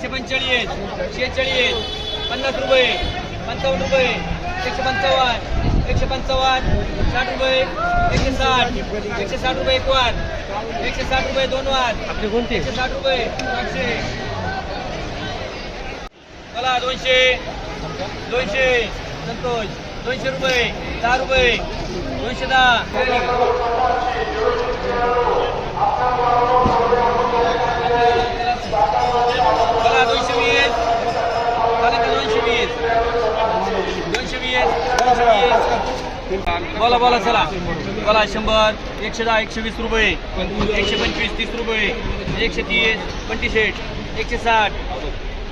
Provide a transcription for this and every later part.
एकशे पंचेचाळीस शेहेचाळीस पन्नास रुपये पंचावन्न रुपये एकशे पंचावन्न एकशे पंचावन्न साठ रुपये एकशे साठ एकशे साठ रुपये एक वार एकशे साठ रुपये दोन वार आपले कोणते? एकशे साठ रुपये आठशे चला दोनशे दोनशे संतोष दोनशे रुपये दहा रुपये दोनशे दहा. बोला बोला चला. बोला शंभर एकशे दहा एकशे वीस रुपये. एकशे पंचवीस तीस रुपये. एकशे तीस पंचवीस एकशे साठ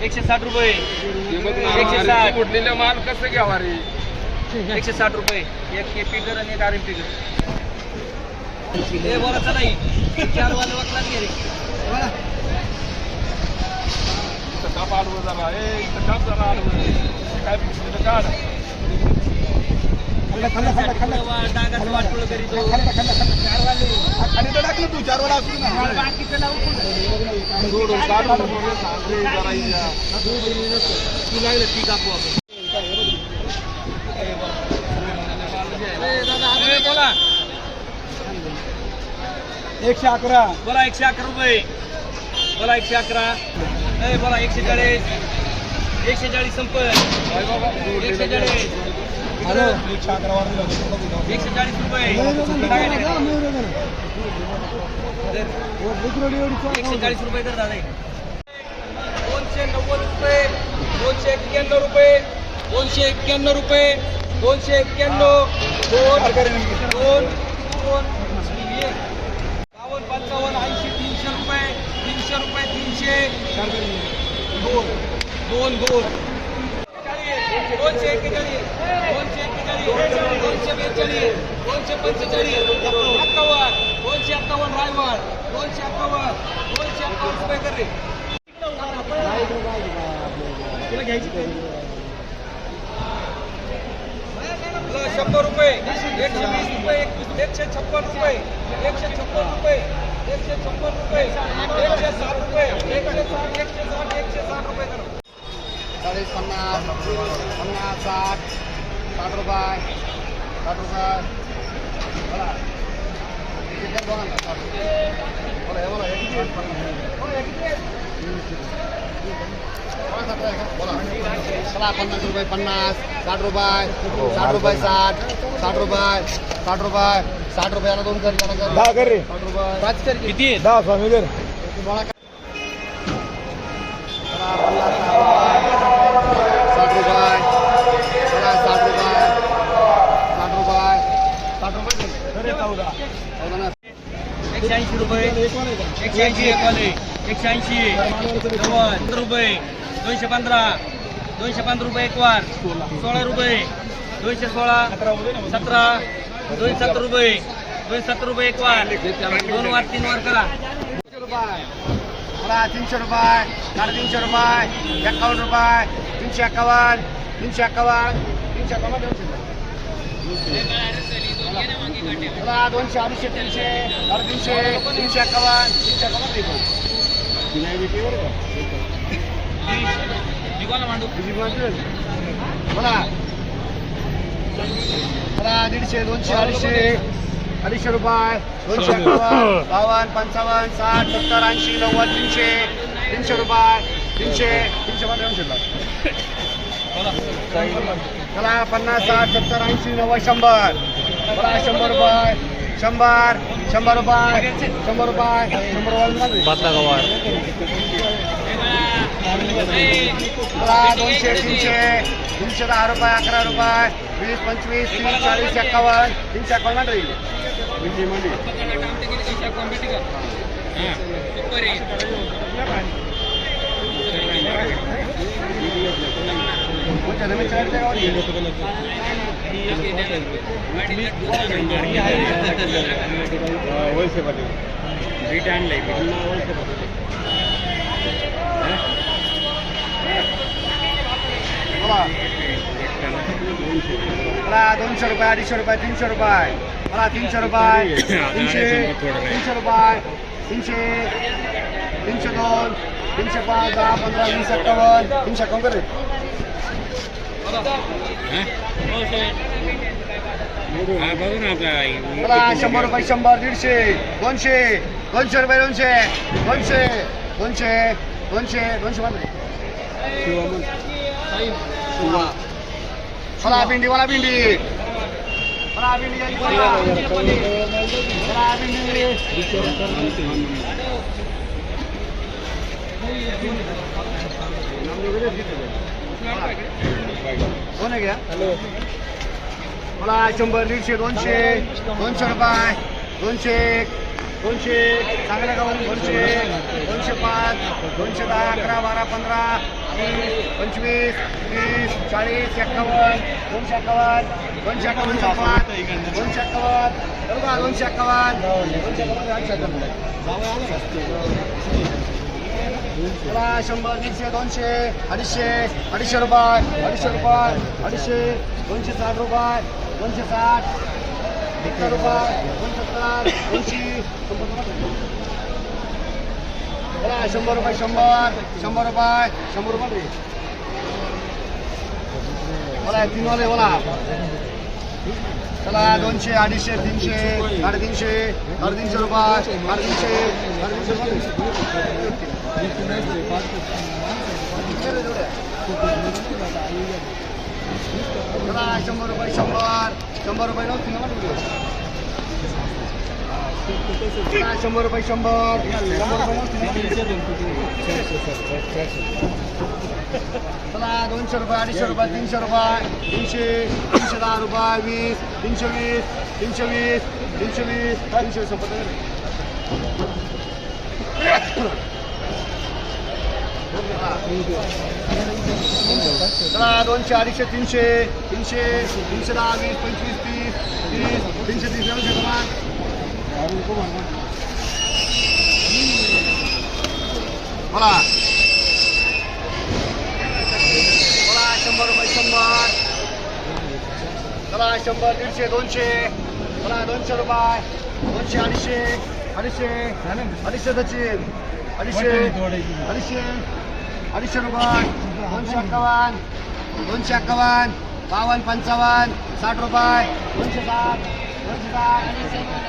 एकशे साठ रुपये. एकशे साठ. कुठलेलं माल कसं घ्यावा रे? एकशे साठ रुपये. एक के पीटर आणि एक आर एम पीटर हे बोला चला चार वाटला घे रे. काप आडवं जरा. ए इथं काप जरा आडवं. काय काढ. तू लागलं ती कापू आपण. बोला. एकशे अकरा. बोला एकशे अकरा रुपये. बोला एकशे अकरा. ए बोला एकशे चाळीस. एकशे चाळीस संपत एकशे चाळीस. हॅलो. चाळीस रुपये. तिकडे. एकशे चाळीस रुपये कर दादा दोनशे नव्वद रुपये दोनशे एक्क्याण्णव रुपये दोनशे एक्क्याण्णव रुपये दोनशे एक्क्याण्णव दोन दोन दोन. एक. बावन्न पंचावन्न ऐंशी तीनशे रुपये तीनशे रुपये तीनशे. दोन दोन दोन. दोनशे एक्केचाळीस दोनशे एक्केचाळीस दोनशे बेचाळीस दोनशे पंचेचाळीस. दोनशे दोनशे दोनशे रुपये कर रे तुला घ्यायची शंभर रुपये एकशे वीस रुपये एकवीस एकशे छप्पन रुपये एकशे छप्पन रुपये. एकशे छप्पन रुपये. एकशे साठ रुपये. एकशे साठ एकशे साठ एकशे साठ रुपये करा. चाळीस पन्नास पन्नास साठ साठ रुपये साठ रुपये बोला किती बोला ना, साठ रुपये. बोला हे बोला हे? बोला, हे साठ रुपये. चला पन्नास रुपये पन्नास साठ रुपये साठ रुपये साठ साठ रुपये साठ रुपये साठ रुपयाला दोन कर. दहा कर रे साठ रुपये पाच कर की. किती दहा स्वामी कर बोला पन्नास चौदा. एकशे ऐंशी रुपये. एकशे ऐंशी एकशे ऐंशी. नव्वद रुपये. दोनशे पंधरा. दोनशे पंधरा रुपये एक वार सोळा रुपये. दोनशे सोळा. सतरा. दोनशे सत्तर रुपये. दोनशे सत्तर रुपये एक वार दोन वार तीन वार करा. तीनशे रुपये. चला तीनशे रुपये. साडेतीनशे रुपये. एकावन्न रुपये. तीनशे एकावन्न. तीनशे एकावन्न. तीनशे एकावन्न दोनशे चला दोनशे अडीचशे तीनशे साडेतीनशे तीनशे एकावन्न तीनशे एकावन्न मांडू बोला. चला दीडशे दोनशे अडीचशे अडीचशे रुपये दोनशे एकावन्न बावन्न पंचावन्न साठ सत्तर ऐंशी नव्वद तीनशे तीनशे रुपये तीनशे तीनशे दोनशे रुपये. चला पन्नास साठ सत्तर ऐंशी नव्वद शंभर. शंभर रुपये शंभर शंभर रुपये शंभर रुपये शंभर रुपये पातला गवार. दोनशे तीनशे तीनशे दहा रुपये अकरा रुपये वीस पंचवीस तीस चाळीस एक्कावन्न तीनशे एक्कावन्न राहील म्हणजे म्हणजे मला दोनशे रुपये अडीचशे रुपये तीनशे रुपये. मला तीनशे रुपये तीनशे तीनशे रुपये तीनशे तीनशे दोन तीनशे पाच दहा पंधरा वीस एक्कावन्न तीनशे एक्कावन्न करे चला शंभर रुपये शंभर दीडशे दोनशे दोनशे रुपये दोनशे दोनशे दोनशे दोनशे दोनशे मध्ये मला भिंडी मला भिंडी मला भिंडी कोण आहे घ्या मला शंभर दीडशे दोनशे दोनशे रुपये दोनशे दोनशे चांगल्या गावात दोनशे दोनशे पाच दोनशे दहा अकरा बारा पंधरा वीस पंचवीस तीस चाळीस एक्कावन्न दोनशे एक्कावन्न दोनशे एक्कावन्न पाच दोनशे एक्कावन्न. बरोबर दोनशे एक्कावन्न. दोनशे एक्कावन्न. आठशे शंभर दीडशे दोनशे अडीचशे अडीचशे रुपये अडीचशे रुपये अडीचशे दोनशे साठ रुपये दोनशे साठ सत्तर रुपये दोनशे सत्तर दोनशे मला शंभर रुपये शंभर शंभर रुपये शंभर रुपये मला तीन वाले मला चला दोनशे अडीचशे तीनशे साडेतीनशे साडेतीनशे रुपये साडेतीनशे साडेतीनशे रुपये. शंभर रुपये शंभर शंभर रुपये नव्हती ना चला, शंभर रुपये शंभर शंभर रुपये चला दोनशे रुपये अडीचशे रुपये तीनशे रुपये तीनशे तीनशे दहा रुपये वीस तीनशे वीस तीनशे वीस तीनशे वीस तीनशे वीस दोनशे अडीचशे तीनशे तीनशे तीनशे दहा वीस पंचवीस तीस तीस तीनशे तीस दोनशे बोला. बोला शंभर रुपये शंभर. चला शंभर दीडशे दोनशे. बोला दोनशे रुपये. दोनशे अडीचशे अडीचशे अडीचशे सचिन. अडीचशे अडीचशे. अडीचशे रुपये दोनशे अठ्ठावन्न दोनशे अठ्ठावन्न बावन्न पंचावन्न साठ रुपये दोनशे साठ दोनशे साठ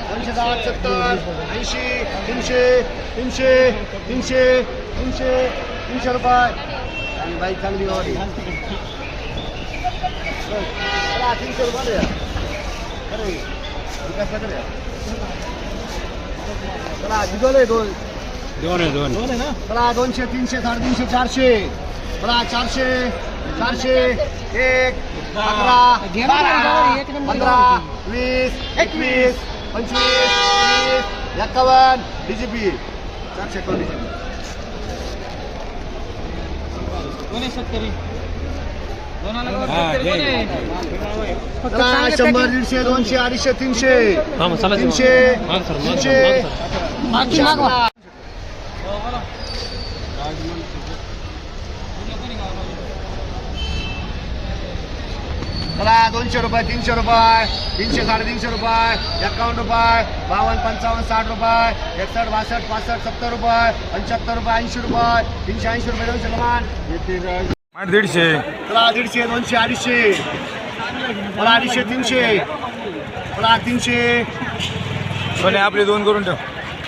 दोनशे साठ सत्तर ऐंशी तीनशे तीनशे तीनशे तीनशे तीनशे रुपये. आणि बाईक चांगली गाडी तीनशे रुपये द्या. अरे विकास नगर दोन. दोन दोन. आहे दोन चला दोनशे तीनशे साडेतीनशे चारशे. चला चारशे चारशे एक अकरा बारा पंधरा वीस एकवीस. पंचवीस एक्कावन्न डीजीपी. चारशे एकावन्न. चला शंभर दीडशे दोनशे अडीचशे तीनशे. तीनशे तीनशे. चला. दोनशे रुपये तीनशे रुपये तीनशे साडेतीनशे रुपये एकावन्न रुपये बावन्न पंचावन्न साठ रुपये एकसष्ट बासष्ट पासष्ट सत्तर रुपये पंच्याहत्तर रुपये ऐंशी रुपये तीनशे ऐंशी रुपये दोनशे लमान दीडशे. चला दीडशे दोनशे अडीचशे. मला अडीचशे तीनशे. मला तीनशे. सोने आपले दोन करून ठेव.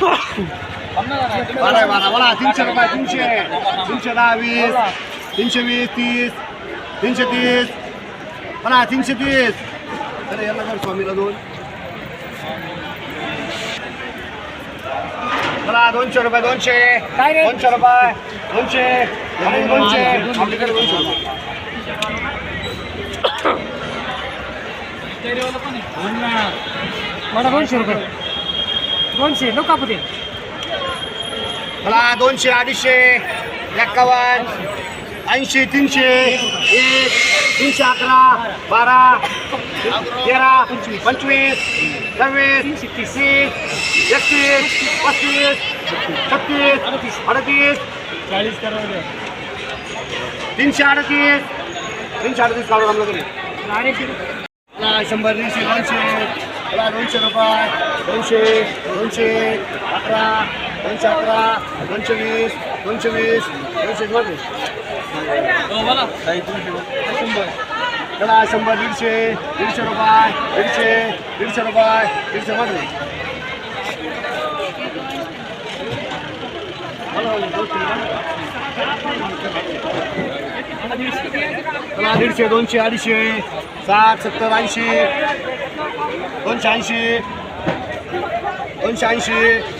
बारा बारा मला तीनशे रुपये तीनशे तीनशे दहा वीस तीनशे वीस तीस तीनशे तीस मला तीनशे तीस. अरे याला कर स्वामीला दोन. मला दोनशे रुपये दोनशे. दोनशे रुपये दोनशे. दोनशे. आपल्याकडे दोनशे रुपये. मला दोनशे रुपये. दोनशे नको कापू दे मला दोनशे अडीचशे एक्कावन्न ऐंशी तीनशे एक तीनशे अकरा बारा तेरा पंचवीस सव्वीस तीस एकतीस पस्तीस छत्तीस अडतीस चाळीस तीनशे अडतीस तीनशे अडतीस काढून आमच्याकडे शंभर दीडशे दोनशे मला दोनशे रुपये दोनशे दोनशे अकरा दोनशे अकरा दोनशे वीस दोनशे वीस दोनशे मध्ये चला शंभर दीडशे दीडशे रुपये दीडशे दीडशे रुपये दीडशे मध्ये. चला दीडशे दोनशे अडीचशे साठ सत्तर ऐंशी दोनशे ऐंशी दोनशे ऐंशी.